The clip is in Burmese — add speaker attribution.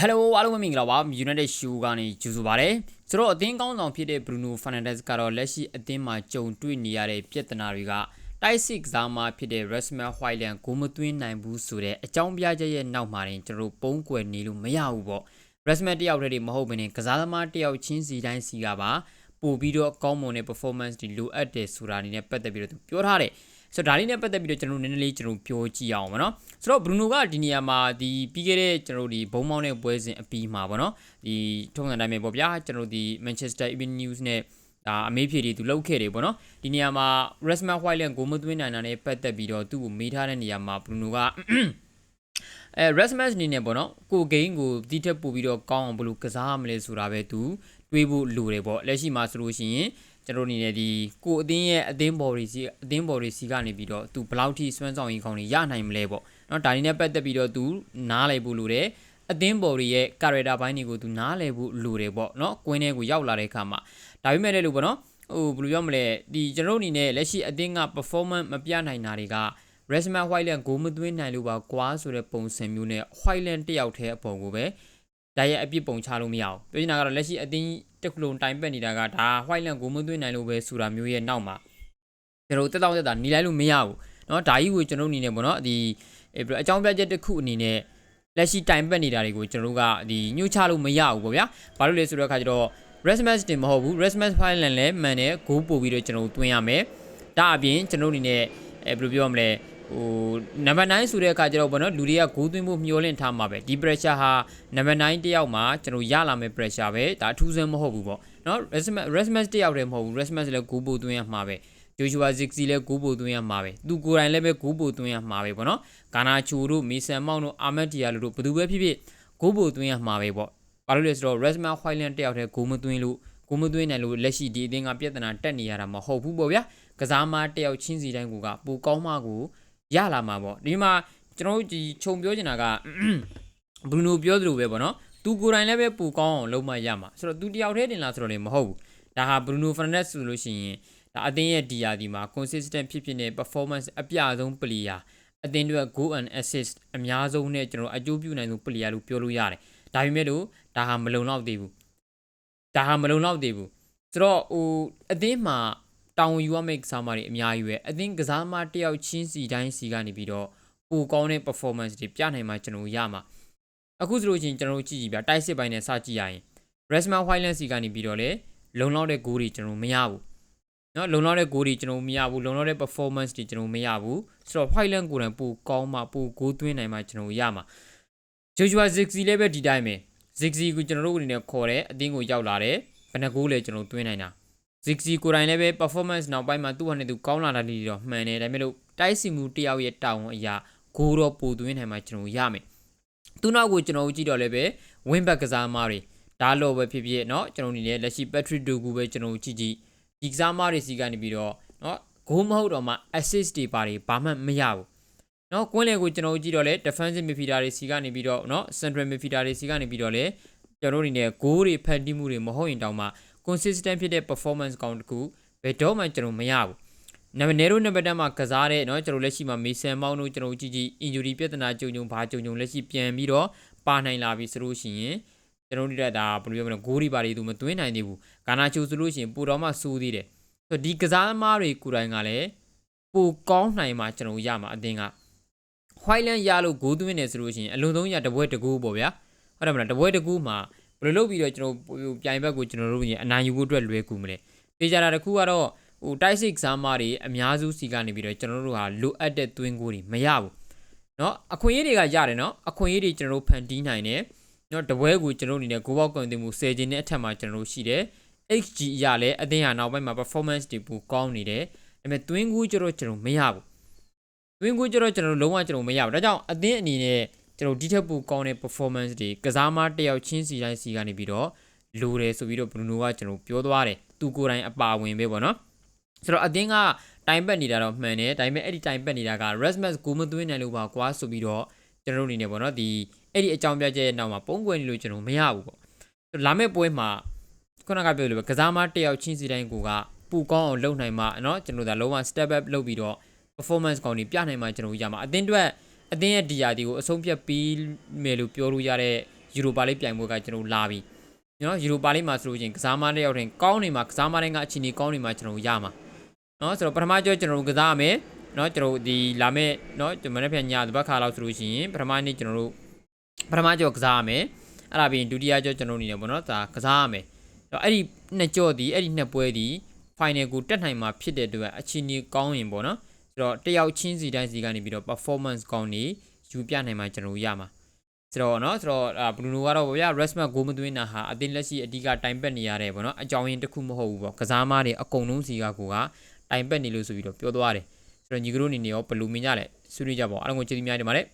Speaker 1: ဟယ်လိုအားလုံးပဲမင်္ဂလာပါ United Show ကနေကြိုဆိုပါရစေဆိုတော့အသင်းကောင်းဆောင်ဖြစ်တဲ့ Bruno Fernandes ကတော့လက်ရှိအသင်းမှာကြုံတွေ့နေရတဲ့ပြဿနာတွေကတိုက်စစ်ကစားမဖြစ်တဲ့ Rasmus Højlund ကိုမသွင်းနိုင်ဘူးဆိုတဲ့အကြောင်းပြချက်ရဲ့နောက်မှာတင်ကျွန်တော်တို့ပုံကွယ်နေလို့မရဘူးပေါ့ Rasmus တယောက်တည်းတည်းမဟုတ်ဘဲနဲ့ကစားသမားတယောက်ချင်းစီတိုင်းစီကပါပို့ပြီးတော့ကောင်းမွန်တဲ့ performance တွေလိုအပ်တယ်ဆိုတာအနေနဲ့ပတ်သက်ပြီးတော့သူပြောထားတယ် ဆိုတော့ဒါလေးနဲ့ပတ်သက်ပြီးတော့ကျွန်တော်တို့နည်းနည်းလေးကျွန်တော်ပြောကြည့်အောင်ပါနော်ဆိုတော့ Bruno ကဒီနေရာမှာဒီပြီးခဲ့တဲ့ကျွန်တော်တို့ဒီဘုံမောင်းတဲ့ပွဲစဉ်အပြီးမှာပေါ့နော်ဒီထုံးစံတိုင်းပဲပေါ့ဗျာကျွန်တော်တို့ဒီ Manchester Evening News နဲ့ဒါအမေးဖြေတွေသူလုပ်ခဲ့တယ်ပေါ့နော်ဒီနေရာမှာ Rasmus Højlund ကိုမသွင်းနိုင်တာနဲ့ပတ်သက်ပြီးတော့သူ့ကိုမေးထားတဲ့နေရာမှာ Bruno ကအဲ Rasmus အနေနဲ့ပေါ့နော်ကိုဂိမ်းကိုဒီထက်ပို့ပြီးတော့ကောင်းအောင်ဘယ်လိုကစားရမလဲဆိုတာပဲသူတွေးဖို့လိုတယ်ပေါ့လက်ရှိမှာဆိုလို့ရှိရင် ကျွန်တော်အနေနဲ့ဒီကိုအသင်းရဲ့အသင်းဘော်တွေစီအသင်းဘော်တွေစီကနေပြီးတော့သူဘယ်လောက်ထိစွမ်းဆောင်ရည်ကောင်းတွေရနိုင်မလဲပေါ့နော်ဒါတွေနဲ့ပတ်သက်ပြီးတော့သူနားလည်ဖို့လိုတယ်အသင်းပေါ်တွေရဲ့ character ဘိုင်းတွေကိုသူနားလည်ဖို့လိုတယ်ပေါ့နော်ကွင်းထဲကိုရောက်လာတဲ့အခါမှာဒါပေမဲ့လည်းလို့ပေါ့နော်ဟိုဘယ်လိုပြောမလဲဒီကျွန်တော်အနေနဲ့လက်ရှိအသင်းက performance မပြနိုင်တာတွေက Resman Whiteland ဂိုးမသွင်းနိုင်လို့ပါကွာဆိုတဲ့ပုံစံမျိုးနဲ့ Whiteland တယောက်တည်းအပေါ်ကိုပဲ ဒါရဲ့အပြစ်ပုံချလို့မရအောင်ပြောချင်တာကတော့လက်ရှိအသင်းတက်ခုလုံးတိုင်ပက်နေတာကဒါ Whiteland ဂိုးမသွင်းနိုင်လို့ပဲဆိုတာမျိုးရဲ့နောက်မှာကျွန်တော်တက်တော့တက်တာหนีလိုက်လို့မရဘူးเนาะဒါကြီးကိုကျွန်တော်အနေနဲ့ပေါ့နော်ဒီအကြောင်းပြချက်တစ်ခုအနေနဲ့လက်ရှိတိုင်ပက်နေတာတွေကိုကျွန်တော်တို့ကဒီညှို့ချလို့မရဘူးပေါ့ဗျာဘာလို့လဲဆိုတော့အခါကျတော့ Resmas တင်မဟုတ်ဘူး Resmas file လည်းမှန်တယ်ဂိုးပို့ပြီးတော့ကျွန်တော်တို့တွင်းရမယ်ဒါအပြင်ကျွန်တော်အနေနဲ့အဲဘယ်လိုပြောမလဲ ဟိုနံပါတ်9ဆိုတဲ့အခါကျတော့ဘောနော်လူတွေကဂိုးသွင်းဖို့မျှော်လင့်ထားမှာပဲဒီ pressure ဟာနံပါတ်9တယောက်မှာကျွန်တော်ရလာမယ့် pressure ပဲဒါအထူးဆန်းမဟုတ်ဘူးပေါ့နော် Resmas Resmas တယောက်တည်းမဟုတ်ဘူး Resmas လည်းဂိုးပို့သွင်းရမှာပဲ Joshua Zirkzee လည်းဂိုးပို့သွင်းရမှာပဲသူကိုယ်တိုင်လည်းပဲဂိုးပို့သွင်းရမှာပဲပေါ့နော်ဂါနာချိုတို့မီဆန်မောင်တို့အာမတ်တီယာတို့ဘယ်သူပဲဖြစ်ဖြစ်ဂိုးပို့သွင်းရမှာပဲပေါ့ဘာလို့လဲဆိုတော့ Resmas Højlund တယောက်တည်းဂိုးမသွင်းလို့ကိုမသွင်းနိုင်လို့လက်ရှိဒီအသင်းကပြဿနာတက်နေရတာမဟုတ်ဘူးပေါ့ဗျာကစားမတယောက်ချင်းစီတိုင်းကပူကောင်းမှကို ရလာမှာပေါ့ဒီမှာကျွန်တော်တို့ဒီခြုံပြောချင်တာကဘရူနိုပြောသလိုပဲပေါ့နော်သူကိုယ်တိုင်လည်းပဲပူကောင်းအောင်လုပ်မှရမှာဆိုတော့သူတယောက်တည်းတင်လာဆိုတော့လည်းမဟုတ်ဘူးဒါဟာဘရူနိုဖရနက်ဆိုလို့ရှိရင်ဒါအသင်းရဲ့ DR ဒီမှာ consistent ဖြစ်ဖြစ်နဲ့ performance အပြဆုံး player အသင်းတွေ goal and assist အများဆုံးနဲ့ကျွန်တော်အကျိုးပြုနိုင်ဆုံး player လို့ပြောလို့ရတယ်ဒါပေမဲ့လို့ဒါဟာမလုံလောက်သေးဘူးဒါဟာမလုံလောက်သေးဘူးဆိုတော့ဟိုအသင်းမှာ တောင်းယူရမယ့်ကစားမတွေအများကြီးပဲအသင်းကစားမတယောက်ချင်းစီတိုင်းစီကနေပြီးတော့ပိုကောင်းတဲ့ performance တွေပြနိုင်မှကျွန်တော်ရမှာအခုဆိုလို့ချင်းကျွန်တော်ကြည့်ကြည့်ဗျတိုက်စစ်ပိုင်းနဲ့စကြည့်ရရင် Resma Highland စီကနေပြီးတော့လေလုံလောက်တဲ့ goal တွေကျွန်တော်မရဘူးနော်လုံလောက်တဲ့ goal တွေကျွန်တော်မရဘူးလုံလောက်တဲ့ performance တွေကျွန်တော်မရဘူးဆိုတော့ Highland ကိုယ်တိုင်ပိုကောင်းမှပို goal သွင်းနိုင်မှကျွန်တော်ရမှာ Joshua Zixi လည်းပဲဒီတိုင်းပဲ Zixi ကိုကျွန်တော်တို့အနေနဲ့ခေါ်တယ်အသင်းကိုရောက်လာတယ်ဘယ်နှ goal လဲကျွန်တော်သွင်းနိုင်တာ Ziggy ကိုယ်တိုင်လည်းပဲ performance နောက်ပိုင်းမှာသူ့ဟာနဲ့သူကောင်းလာတာလေးတော့မှန်တယ်ဒါပေမဲ့လို့တိုက်စီမှုတယောက်ရဲ့တောင်းအရာဂိုးတော့ပိုသွင်းနိုင်မှာကျွန်တော်ရမယ်သူနောက်ကိုကျွန်တော်ကြည့်တော့လည်းပဲ win back ကစားမားတွေဒါလို့ပဲဖြစ်ဖြစ်เนาะကျွန်တော်အနေနဲ့လက်ရှိ Patrick Dogu ပဲကျွန်တော်ကြည့်ကြည့်ဒီကစားမားတွေစီကနေပြီးတော့เนาะဂိုးမဟုတ်တော့မှ assist တွေပါတယ်ဘာမှမရဘူးเนาะကွင်းလေကိုကျွန်တော်ကြည့်တော့လဲ defensive midfielder တွေစီကနေပြီးတော့เนาะ central midfielder တွေစီကနေပြီးတော့လဲ ကျွန်တော်အနေနဲ့ဂိုးတွေဖန်တီးမှုတွေမဟုတ်ရင်တောင်မှ consistent ဖြစ်တဲ့ performance ကောင်းတစ်ခုဘယ်တော့မှကျွန်တော်မရဘူးနံပါတ်နေရိုနံပါတ်တန်းမှာကစားတဲ့เนาะကျွန်တော်လက်ရှိမှာမေဆန်မောင်းတို့ကျွန်တော်ကြည့်ကြည့် injury ပြဿနာကြုံကြုံဘာကြုံကြုံလက်ရှိပြန်ပြီးတော့ပါနိုင်လာပြီဆိုလို့ရှိရင်ကျွန်တော်တို့တက်တာဘယ်လိုပြောမလဲဂိုးတွေပါတွေသူမသွင်းနိုင်သေးဘူးဂါနာချိုဆိုလို့ရှိရင်ပိုတော့မှစိုးသေးတယ်ဆိုတော့ဒီကစားသမားတွေကိုယ်တိုင်ကလည်းပိုကောင်းနိုင်မှာကျွန်တော်ရမှာအတင်းက Highland ရလို့ဂိုးသွင်းနေဆိုလို့ရှိရင်အလုံးသုံးရတပွဲတကူပေါ့ဗျာ ဟုတ်တယ်မလားတပွဲတကူမှာဘယ်လိုလုပ်ပြီးတော့ကျွန်တော်ပြိုင်ဘက်ကိုကျွန်တော်တို့ရင်အနိုင်ယူဖို့အတွက်လွယ်ကူမလဲတေချာတာတစ်ခုကတော့ဟိုတိုက်စစ်ကစားမတွေအများစုစီကနေပြီးတော့ကျွန်တော်တို့ဟာလိုအပ်တဲ့သွင်းကိုတွေမရဘူးเนาะအခွင့်အရေးတွေကရတယ်เนาะအခွင့်အရေးတွေကျွန်တော်တို့ဖန်တီးနိုင်တယ်เนาะတပွဲကိုကျွန်တော်အနေနဲ့ဂိုးပေါက်ကွန်တင်မှု10ခြင်းနဲ့အထက်မှာကျွန်တော်တို့ရှိတယ် XG ရလဲအသင်းဟာနောက်ပိုင်းမှာ performance တွေပိုကောင်းနေတယ်ဒါပေမဲ့သွင်းကိုကျွန်တော်ကျွန်တော်မရဘူးသွင်းကိုကျွန်တော်ကျွန်တော်လုံးဝကျွန်တော်မရဘူးဒါကြောင့်အသင်းအနေနဲ့ ကျွန်တော်ဒီထက်ပိုကောင်းတဲ့ performance တွေကစားမတယောက်ချင်းစီတိုင်းစီကနေပြီးတော့လိုတယ်ဆိုပြီးတော့ဘရူနိုကကျွန်တော်ပြောသွားတယ်သူကိုယ်တိုင်အပါဝင်ပဲပေါ့နော်ဆိုတော့အသင်းကတိုင်ပတ်နေတာတော့မှန်တယ်ဒါပေမဲ့အဲ့ဒီတိုင်ပတ်နေတာက Rasmus ကိုမသွင်းနိုင်လို့ပါကွာဆိုပြီးတော့ကျွန်တော်တို့အနေနဲ့ပေါ့နော်ဒီအဲ့ဒီအကြောင်းပြချက်ရဲ့နောက်မှာပုံကွယ်နေလို့ကျွန်တော်မရဘူးပေါ့လာမယ့်ပွဲမှာခုနကပြောလို့ပဲကစားမတယောက်ချင်းစီတိုင်းကိုကပူကောင်းအောင်လုပ်နိုင်မှာเนาะကျွန်တော်ဒါလုံးဝ step up လုပ်ပြီးတော့ performance ကောင်းတွေပြနိုင်မှာကျွန်တော်ရမှာအသင်းအတွက် အသင်းရဲ့ဒီယာဒီကိုအဆုံးဖြတ်ပြီးမယ်လို့ပြောလို့ရတဲ့ယူရိုပါလေးပြိုင်ပွဲကကျွန်တော်လာပြီနော်ယူရိုပါလေးမှာဆိုလို့ချင်းကစားမတစ်ယောက်တင်ကောင်းနေမှာကစားမတိုင်းကအချိန်ကြီးကောင်းနေမှာကျွန်တော်ရမှာနော်ဆိုတော့ပထမကြောကျွန်တော်ကစားမယ်နော်ကျွန်တော်ဒီလာမဲ့နော်ကျွန်တော်လည်းပြန်ညတပတ်ခါလောက်ဆိုလို့ရှိရင်ပထမနေ့ကျွန်တော်တို့ပထမကြောကစားရမယ်အဲ့ဒါပြီးရင်ဒုတိယကြောကျွန်တော်အနေနဲ့ပေါ့နော်ဒါကစားရမယ်အဲ့ဒီနှစ်ကြောဒီအဲ့ဒီနှစ်ပွဲဒီ final ကိုတက်နိုင်မှာဖြစ်တဲ့အတွက်အချင်းကြီးကောင်းရင်ပေါ့နော် ဆိုတော့တယောက်ချင်းစီတိုင်းစီကနေပြီးတော့ performance ကောင်းနေယူပြနိုင်မှာကျွန်တော်ရမှာဆိုတော့เนาะဆိုတော့ဘလူးနိုကတော့ဗျာ Resmat ဂိုးမသွင်းတာဟာအသင်းလက်ရှိအဓိကတိုင်ပက်နေရတယ်ပေါ့နော်အကြောင်းရင်းတစ်ခုမဟုတ်ဘူးပေါ့ကစားမားတွေအကုန်လုံးစီကကိုကတိုင်ပက်နေလို့ဆိုပြီးတော့ပြောသွားတယ်ဆိုတော့ညီကတို့အနေနဲ့ရောဘလူးမင်းကြလဲဆွေးနွေးကြပါဦးအားလုံးကိုကျေးဇူးများတင်ပါတယ်